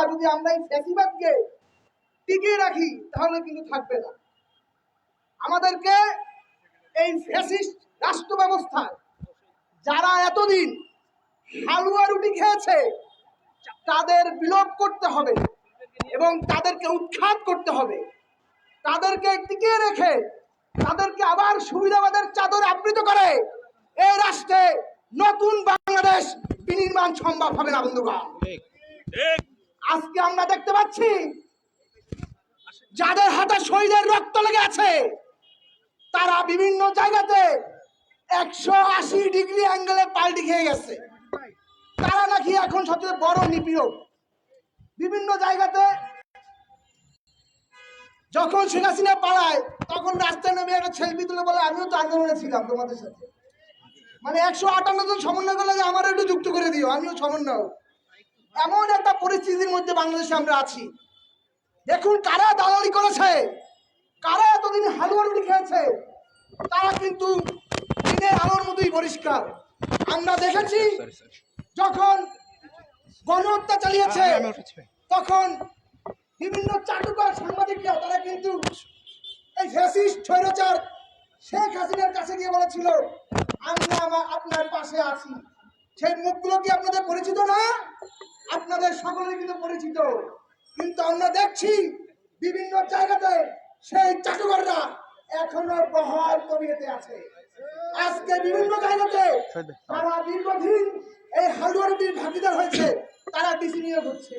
জনতা যদি আমরা এই ফ্যাসিবাদকে টিকিয়ে রাখি, তাহলে কিন্তু থাকবে না। আমাদেরকে এই ফ্যাসিস্ট রাষ্ট্র ব্যবস্থায় যারা এতদিন হালুয়া রুটি খেয়েছে, তাদের বিলোপ করতে হবে এবং তাদেরকে উৎখাত করতে হবে। তাদেরকে টিকিয়ে রেখে তাদেরকে আবার সুবিধাবাদের চাদর আবৃত করে এই রাষ্ট্রে নতুন বাংলাদেশ বিনির্মাণ সম্ভব হবে না, বন্ধুগণ। আজকে আমরা দেখতে পাচ্ছি, যাদের হাতে শহীদের রক্ত লেগে আছে তারা বিভিন্ন জায়গাতে একশো আশি ডিগ্রি অ্যাঙ্গেলে পাল্টি খেয়ে গেছে। তারা নাকি এখন সবচেয়ে বড় নিপীড়ক। বিভিন্ন জায়গাতে যখন শেখ হাসিনা পালায়, তখন রাস্তায় নেমে একটা সেলফি তুলে বলে, আমিও তো আন্দোলনে ছিলাম তোমাদের সাথে। মানে একশো আটান্ন জন সমন্বয় করলে যে আমারও একটু যুক্ত করে দিও, আমিও সমন্বয় এমন একটা পরিস্থিতির মধ্যে বাংলাদেশে আমরা আছি। দেখুন কারা দালালি করেছে কারা এতদিন হালুয়া রুটি খেয়েছে তারা কিন্তু দিনের আলোর মতোই পরিষ্কার। আমরা দেখেছি যখন গণহত্যা চালিয়েছে তখন বিভিন্ন চাটুকার সাংবাদিকরা তারা কিন্তু এই ফ্যাসিস্ট স্বৈরাচার শেখ হাসিনার কাছে গিয়ে বলেছিল আমরা আমা- আপনার পাশে আছি। সেই মুখগুলো কি আপনাদের পরিচিত না? আপনাদের সকলের কিন্তু পরিচিত। কিন্তু আমরা দেখছি বিভিন্ন জায়গাতে সেই চাটুকাররা এখনও বহাল তবিয়তে আছে। আজকে বিভিন্ন জায়গাতে তারা দীর্ঘদিন এই হালুয়া রুটির ভাগিদার হয়েছে, তারা ডিসি নিয়োগ হচ্ছে।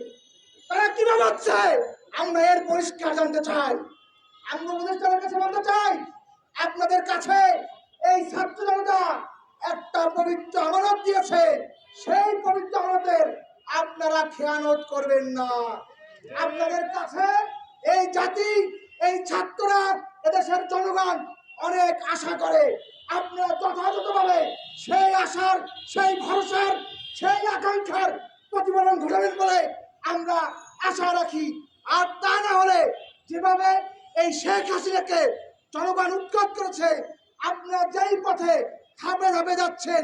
তারা কীভাবে হচ্ছে? আমরা এর পরিষ্কার জানতে চাই। আমরা উপদেষ্টাদের কাছে বলতে চাই, আপনাদের কাছে এই ছাত্র জনতা একটা পবিত্র আমানত দিয়েছে। সেই পবিত্র আমানতের আপনারা খেয়ানত করবেন না। আপনাদের কাছে এই জাতি, এই ছাত্ররা এদেশের জনগণ অনেক আশা করে। আপনারা যথাযথভাবে সেই আশার, সেই ভরসার, সেই আকাঙ্ক্ষার প্রতিফলন ঘটাবেন বলে আমরা আশা রাখি। আর তা না হলে যেভাবে এই শেখ হাসিনাকে জনগণ উৎখাত করেছে, আপনারা যেই পথে ধাপে ধাপে যাচ্ছেন,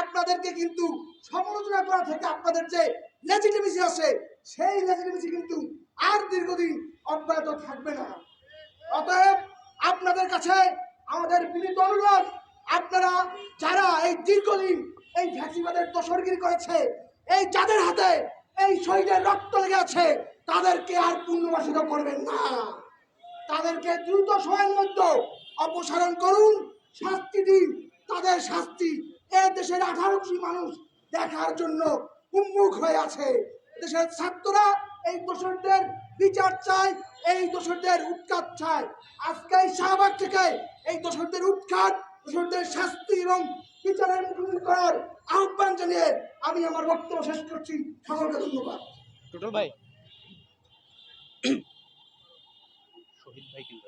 আপনাদেরকে কিন্তু সমালোচনা করা থেকে আপনাদের যে লেজিটিমেসি আছে, সেই লেজিটিমেসি কিন্তু আর দীর্ঘদিন অব্যাহত থাকবে না। অতএব আপনাদের কাছে আমাদের বিনীত অনুরোধ, আপনারা যারা এই দীর্ঘদিন এই ফ্যাসিবাদের দোসরগিরি করেছে, এই যাদের হাতে এই শহীদের রক্ত লেগে আছে, তাদেরকে আর পুনর্বাসিত করবেন না। তাদেরকে দ্রুত সময়ের মধ্যে অপসারণ করুন, শাস্তি দিন। তাদের শাস্তি এ দেশের আঠারো মানুষ দেখার জন্য উন্মুখ হয়ে আছে। দেশের ছাত্ররা এই দোষরদের বিচার চায় এই দোষরদের উৎখাত চায়। আজকে এই শাহবাগ থেকে এই দোষরদের উৎখাত দোষরদের শাস্তি এবং বিচারের মুখোমুখি করার আহ্বান জানিয়ে আমি আমার বক্তব্য শেষ করছি। সকলকে ধন্যবাদ। টোটাল ভাই। শহীদ ভাই কিন্তু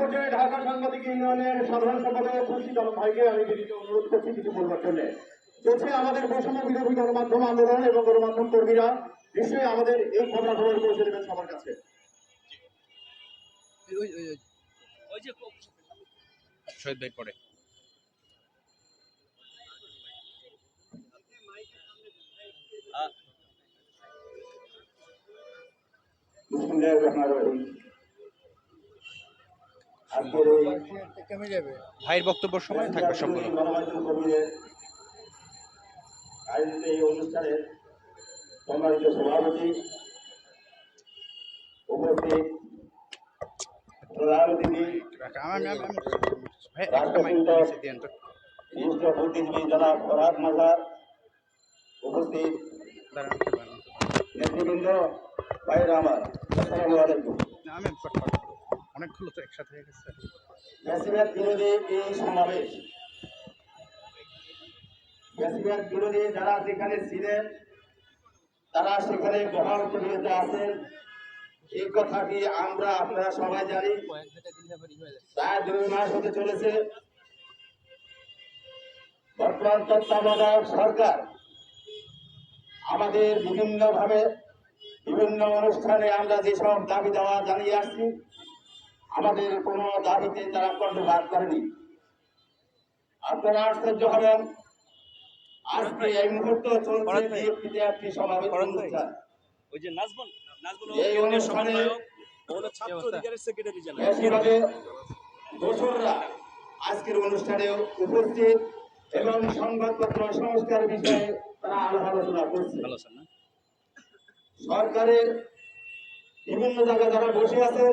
পর্যায়ে ঢাকা সাংবাদিক ইউনিয়নের সাধারণ সম্পাদক খুরশিদ আলম ভাইকে আমি বিনীত অনুরোধ করছি কিছু বলবার জন্য। চলছে আমাদের বৈষম্য বিরোধী গণমাধ্যম আন্দোলন এবং গণমাধ্যম কর্মীরা নিশ্চয়ই আমাদের এই খবর খবর পৌঁছে দেবেন সবার কাছে। শহীদ ভাই পরে বিসমিল্লাহির রহমানির রহিম আজকের এই ভাইয়ের বক্তব্য সময় থাকবে কর্মীদের আয়োজিত এই অনুষ্ঠানের সম্মানিত সভাপতি উপস্থিত প্রধান অতিথি বুদ্ধিজীবী জনাব ফরহাদ মাজার উপস্থিত। নেতৃবৃন্দ আমার আসসালামু আলাইকুম। অনেকগুলো তো একসাথে হয়ে গেছে। এই যারা সেখানে ছিলেন, তারা সেখানে বহাল তবিয়তে আছেন। এই কথাটি আমরা আপনারা সবাই জানি? প্রায় দুই মাস হতে চলেছে। বর্তমান তত্ত্বাবধায়ক সরকার আমাদের বিভিন্নভাবে বিভিন্ন অনুষ্ঠানে আমরা যেসব দাবি দেওয়া জানিয়ে আসছি আমাদের কোনো দাবিতে তারা কণ্ঠপাত করেনি। আপনারা আশ্চর্য হবেন আজকে এই মুহূর্তে চলছে? বিএনপিতে একটি সমাবেশ অনুষ্ঠান। ওই যে নাজমুল নাজমুল এই ইউনিয়নের অনুষ্ঠানে হলো ছাত্র অধিকারের সেক্রেটারি জেনারেল বেশিরভাগে দোসররা আজকের অনুষ্ঠানে উপস্থিত এবং সংবাদপত্র সংস্কার বিষয়ে তারা আলোচনা করছে। সরকারের বিভিন্ন জায়গায় যারা বসে আছেন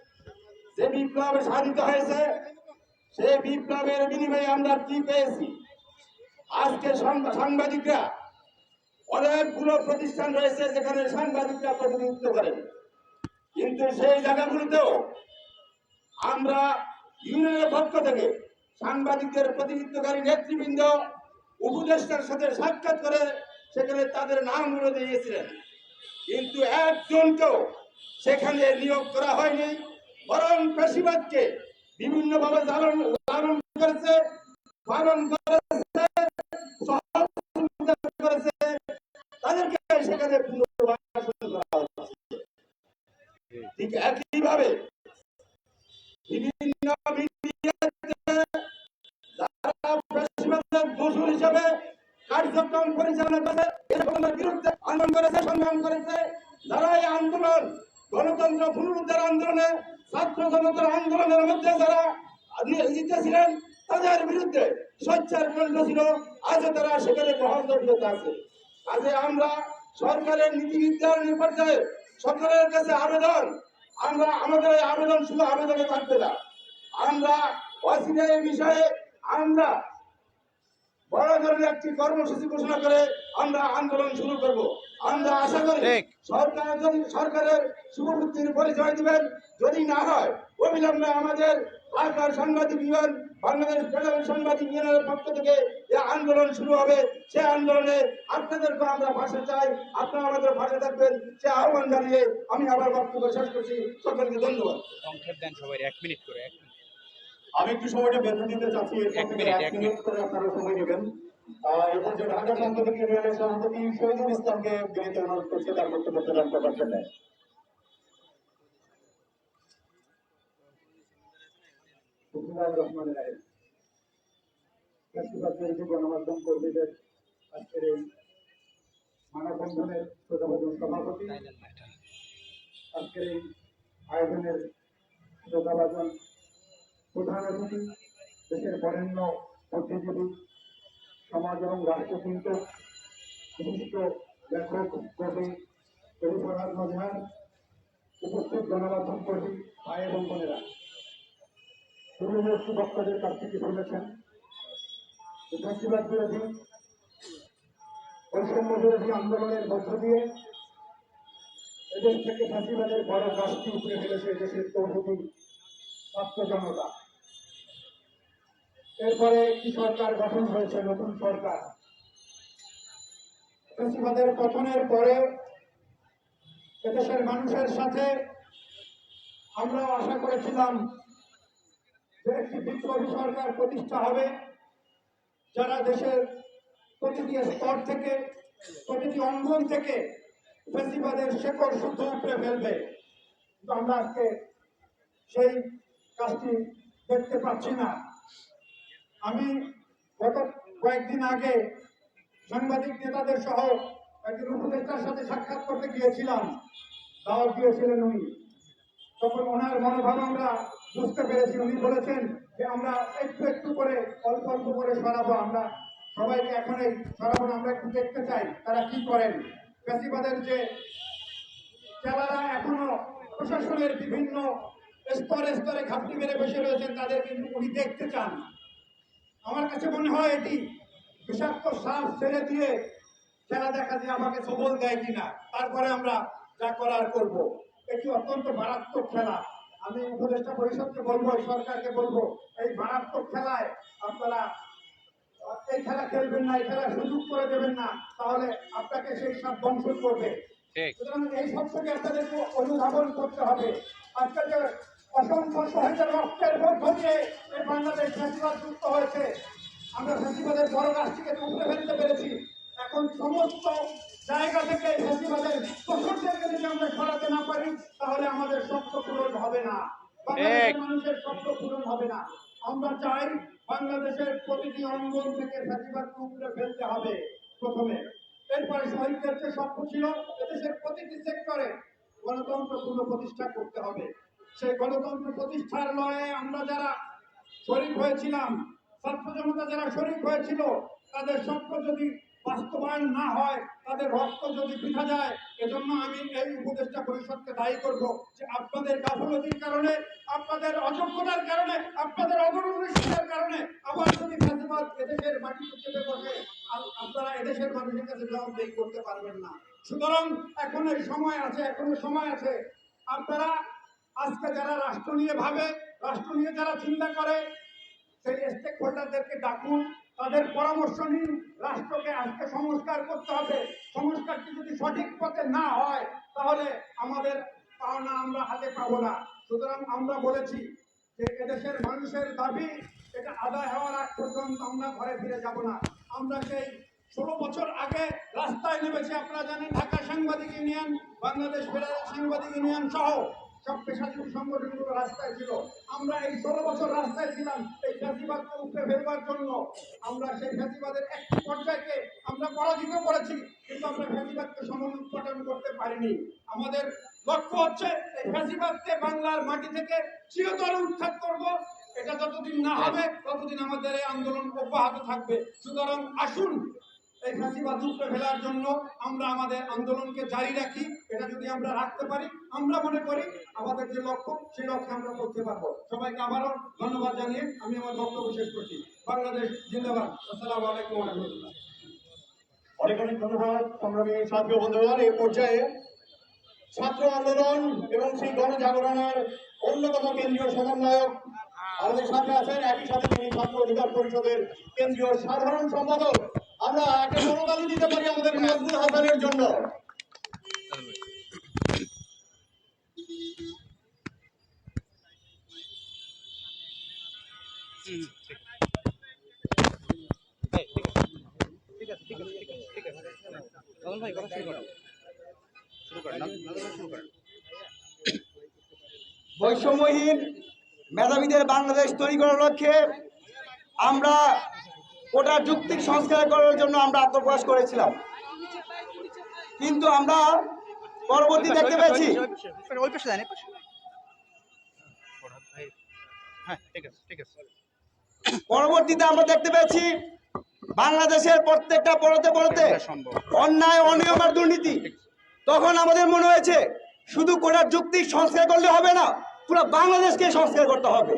যে বিপ্লব সাধিত হয়েছে সেই বিপ্লবের বিনিময়ে আমরা কি পেয়েছি? আজকে সাংবা- সাংবাদিকরা, অনেকগুলো প্রতিষ্ঠান রয়েছে যেখানে সাংবাদিকরা প্রতিনিধিত্ব করেন। কিন্তু সেই জায়গাগুলোতেও আমরা ইউনিয়নের পক্ষ থেকে সাংবাদিকদের প্রতিনিধিত্বকারী নেতৃবৃন্দ, উপদেষ্টার সাথে সাক্ষাৎ করে সেখানে তাদের নামগুলো দিয়েছিলেন। কিন্তু একজনকেও সেখানে নিয়োগ করা হয়নি। বরং পেশিবাদকে বিভিন্নভাবে লালন লালন করেছে করেছে করেছে। তাদেরকে সেখানে ঠিক একইভাবে বিভিন্ন যারা পেশিবাদের হিসেবে কার্যক্রম পরিচালনা করে এরকমের বিরুদ্ধে আন্দোলন করেছে সংগ্রাম করেছে যারা এই আন্দোলন গণতন্ত্র পুনরুদ্ধার আন্দোলনে ছাত্র আন্দোলনের মধ্যে যারা জিতেছিলেন, তাদের বিরুদ্ধে সোচ্চার কণ্ঠ ছিল। আজও তারা সেখানে গ্রহণযোগ্যতা আছে। আজকে আমরা সরকারের নীতি নির্ধারণী পর্যায়ে সরকারের কাছে আবেদন। আমরা আমাদের আবেদন শুধু আবেদনে থাকবে না। আমরা অসিনের বিষয়ে আমরা বড় ধরনের একটি কর্মসূচি ঘোষণা করে আমরা আন্দোলন শুরু করব। আমরা আশা করি সরকার যদি সরকারের শুভবুদ্ধির পরিচয় দিবেন যদি না হয় অবিলম্বে আমাদের ঢাকার সাংবাদিক ইউনিয়ন বাংলাদেশ ফেডারেল সাংবাদিক ইউনিয়নের পক্ষ থেকে যে আন্দোলন শুরু হবে সে আন্দোলনে আপনাদেরকে আমরা পাশে চাই। আপনারা আমাদের পাশে থাকবেন। সে আহ্বান জানিয়ে আমি আবার বক্তব্য শেষ করছি। সকলকে ধন্যবাদ। সংক্ষেপ দেন সবাই এক মিনিট করে এক আমি একটু সময়টা বেঁধে দিতে চাচ্ছি। এক মিনিট, এক এক মিনিট। করে আপনারা সময় নেবেন। আহ, এরপর যে ঢাকা সাংবাদিক ইউনিয়নের জন্য গণমাধ্যম কর্মীদের আজকের এই মানববন্ধনের শ্রোতাভোজন সভাপতি আজকের এই আয়োজনের শ্রোতাভাজন প্রধান অতিথি দেশের বরেণ্য বুদ্ধিজীবী সমাজ এবং রাষ্ট্রচিন্তক বিশিষ্ট লেখক, কবি কবি উপস্থিত গণমাধ্যম কর্মী ভাই এবং বোনেরা। পূর্ববর্তী বক্তাদের কাছ থেকে শুনেছেন ফ্যাসিবাদ বিরোধী বৈষম্য বিরোধী আন্দোলনের মধ্য দিয়ে এদেশ থেকে ফ্যাসিবাদের বড় গাছটি উপরে ফেলেছে দেশের তৌহদি, ছাত্র জনতা। এরপরে একটি সরকার গঠন হয়েছে, নতুন সরকার। ফ্যাসিবাদের পতনের পরে এদেশের মানুষের সাথে আমরা আশা করেছিলাম যে একটি বিপ্লবী সরকার প্রতিষ্ঠা হবে, যারা দেশের প্রতিটি স্তর থেকে, প্রতিটি অঙ্গন থেকে ফেসিবাদের শেকড় শুদ্ধ উপরে ফেলবে। কিন্তু আমরা আজকে সেই কাজটি দেখতে পাচ্ছি না। আমি গত কয়েকদিন আগে সাংবাদিক নেতাদের সহ একজন উপদেষ্টার সাথে সাক্ষাৎ করতে গিয়েছিলাম। দাওয়াত দিয়েছিলেন উনি। তখন ওনার মনোভাব আমরা বুঝতে পেরেছি। উনি বলেছেন যে আমরা একটু একটু করে, অল্প অল্প করে সরাবো আমরা। সবাইকে এখন এই সরাবো আমরা একটু দেখতে চাই তারা কি করেন। ফ্যাসিবাদের যে যারা এখনও প্রশাসনের বিভিন্ন স্তরে স্তরে ঘাপটি মেরে বসে রয়েছেন তাদের কিন্তু উনি দেখতে চান। আমার কাছে মনে হয় এটি বিষাক্ত শ্বাস ছেড়ে দিয়ে খেলা দেখা যে আমাকে সবল দেয় কিনা তারপরে আমরা যা করার করব। এটি অত্যন্ত মারাত্মক খেলা। আমি উপদেষ্টা পরিষদকে বলব সরকারকে বলব এই মারাত্মক খেলায় আপনারা এই খেলা খেলবেন না এই খেলা সুযোগ করে দেবেন না তাহলে আপনাকে সেই সব ধ্বংস করবে। সুতরাং এই সব থেকে আপনাদেরকে অনুধাবন করতে হবে। আজকে যে অসংখ্য শহীদের রক্তের মধ্য দিয়ে এই বাংলাদেশ ফ্যাসিবাদ যুক্ত হয়েছে। আমরা ফ্যাসিবাদের বড় রাষ্ট্রকে উপরে ফেলতে পেরেছি। এখন সমস্ত জায়গা থেকে ফ্যাসিবাদের দোষরদেরকে যদি আমরা সরাতে না পারি তাহলে আমাদের স্বপ্ন পূরণ হবে না। মানুষের স্বপ্ন পূরণ হবে না। আমরা চাই বাংলাদেশের প্রতিটি অঙ্গন থেকে ফ্যাসিবাদকে উপরে ফেলতে হবে প্রথমে। এরপরে শহীদদের যে স্বপ্ন ছিল এদেশের প্রতিটি সেক্টরে গণতন্ত্র পুনঃপ্রতিষ্ঠা করতে হবে। সেই গণতন্ত্র প্রতিষ্ঠার লয়ে আমরা যারা শরিক হয়েছিলাম, ছাত্র জনতা যারা শরিক হয়েছিল, তাদের স্বপ্ন যদি বাস্তবায়ন না হয়, তাদের রক্ত যদি বৃথা যায়, এজন্য আমি এই উপদেষ্টা পরিষদকে দায়ী করব যে আপনাদের গাফলতির কারণে, আপনাদের অযোগ্যতার কারণে, আপনাদের অদূরদৃষ্টির কারণে আবার যদি ফ্যাসিবাদ এদেশের মাটিতে চেপে বসে আপনারা এদেশের মানুষের কাছে জবাবদেহি করতে পারবেন না। সুতরাং এখন সময় আছে, এখনও সময় আছে। আপনারা আজকে যারা রাষ্ট্র নিয়ে ভাবে, রাষ্ট্র নিয়ে যারা চিন্তা করে, সেই স্টেক হোল্ডারদেরকে ডাকুন। তাদের পরামর্শ নিন, রাষ্ট্রকে আজকে সংস্কার করতে হবে। সংস্কারটি যদি সঠিক পথে না হয়, তাহলে আমাদের পাওনা আমরা হাতে পাবো না। সুতরাং আমরা বলেছি যে এদেশের মানুষের দাবি, এটা আদায় হওয়ার আগ পর্যন্ত আমরা ঘরে ফিরে যাব না। আমরা সেই ষোলো বছর আগে রাস্তায় নেমেছি, আপনারা জানেন, ঢাকা সাংবাদিক ইউনিয়ন, বাংলাদেশ ফেডারেল সাংবাদিক ইউনিয়ন সহ। সব পেশাজীবী সংগঠনগুলো রাস্তায় ছিল। আমরা এই ষোলো বছর রাস্তায় ছিলাম এই ফ্যাসিবাদকে উপরে ফেলবার জন্য। আমরা সেই ফ্যাসিবাদের একটি পর্যায়কে আমরা পরাজিত করেছি, কিন্তু আমরা ফ্যাসিবাদকে সমুৎপাটন করতে পারিনি। আমাদের লক্ষ্য হচ্ছে এই ফ্যাসিবাদকে বাংলার মাটি থেকে চিরতরে উৎখাত করব। এটা যতদিন না হবে, ততদিন আমাদের এই আন্দোলন অব্যাহত থাকবে। সুতরাং আসুন এই ফাঁসিবাদ উপরে ফেলার জন্য আমরা আমাদের আন্দোলনকে জারি রাখি, এটা যদি আমরা রাখতে পারি, আমরা মনে করি আমাদের যে লক্ষ্য, সেই লক্ষ্যে আমরা করতে পারব। সবাইকে আবারও ধন্যবাদ জানিয়ে আমি আমার বক্তব্য শেষ করছি। বাংলাদেশ জিন্দাবাদ। আসসালামু আলাইকুম রহমতুল্লাহ। অনেক অনেক ধন্যবাদ, সংগ্রামী ছাত্র বন্ধুগণ এই পর্যায়ে ছাত্র আন্দোলন এবং সেই গণজাগরণের অন্যতম কেন্দ্রীয় সমন্বয়ক আমাদের সাথে আছেন, একই সাথে তিনি ছাত্র অধিকার পরিষদের কেন্দ্রীয় সাধারণ সম্পাদক। আমরা একটা দিতে পারি জন্য। বৈষম্যহীন মেধাবীদের বাংলাদেশ তৈরি করার লক্ষ্যে আমরা কোটা যুক্তিক সংস্কার করার জন্য আমরা আত্মপ্রকাশ করেছিলাম। কিন্তু আমরা পরবর্তী দেখতে পেয়েছি। পরবর্তীতে আমরা দেখতে পেয়েছি বাংলাদেশের প্রত্যেকটা পড়তে পড়তে অন্যায় অনিয়ম আর দুর্নীতি। তখন আমাদের মনে হয়েছে শুধু কোটার যুক্তিক সংস্কার করলে হবে না পুরো বাংলাদেশকে সংস্কার করতে হবে।